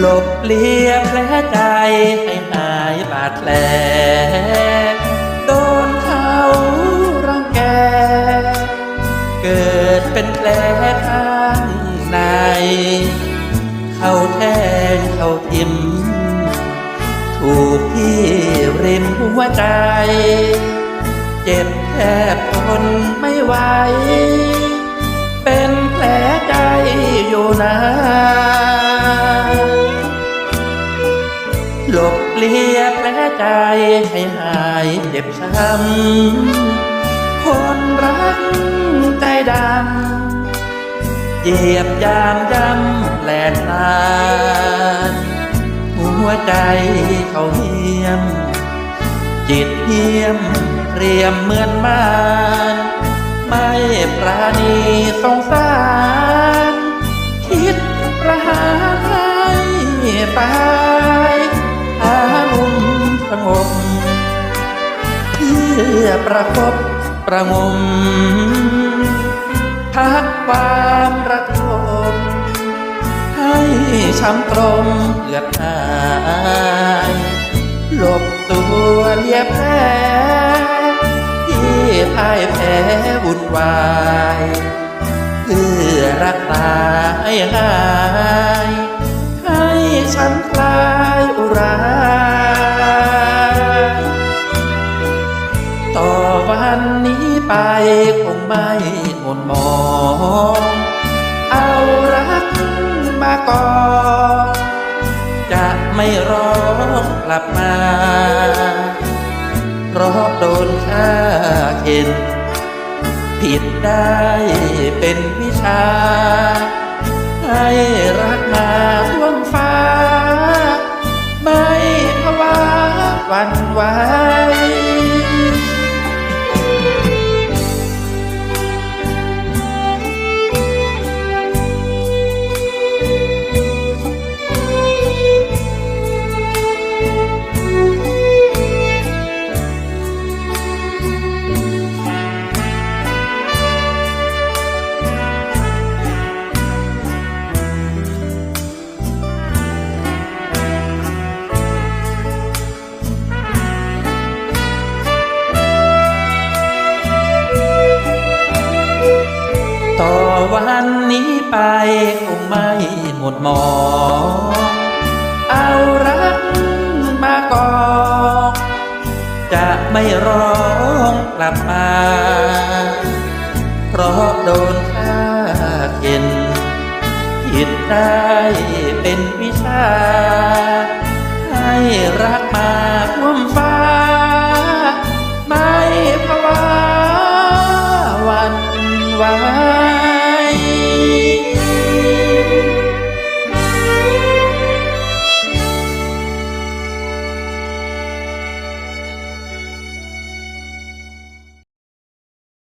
หลบเลี่ยแผลใจให้หายบาดแผลโดนเขารังแก เกิดเป็นแผลข้างใน เขาแทงเขาทิมถูกที่ริมหัวใจ เจ็บแทบทนไม่ไหว เป็นแผลใจอยู่นาน บเลียแผลใจให้หายเจ็บช้ำคนรักใจดำเหยียบยามย้ำแหลนลานหัวใจเขาเหียม จิตเหียมเรียมเหมือนมาน ไม่ปราณีสงสาร สงบเพื่อประคบประงมพักความระทมให้ช้ำตรมเกือบหายหลบตัวเลียแผลที่พ่ายแพ้วุ่นวายเพื่อรักษาให้หายให้ฉันค วันนี้ไปคงไม่หมดมอง เอารักมาก่อนจะไม่ร้องกลับมา เพราะโดนฆ่าเข็น ผิดได้เป็นวิชา ให้รักมาท่วมฟ้า ไม่ภาวะวันไหว วันนี้ไปคงไม่หมดหมองเอารักมาก่อจะไม่ร้องกลับมา เพราะโดนฆ่าเข็นผิดได้เป็นวิชา ให้รักมาท่วมฟ้า ไม่ภาวะวันไหว 音。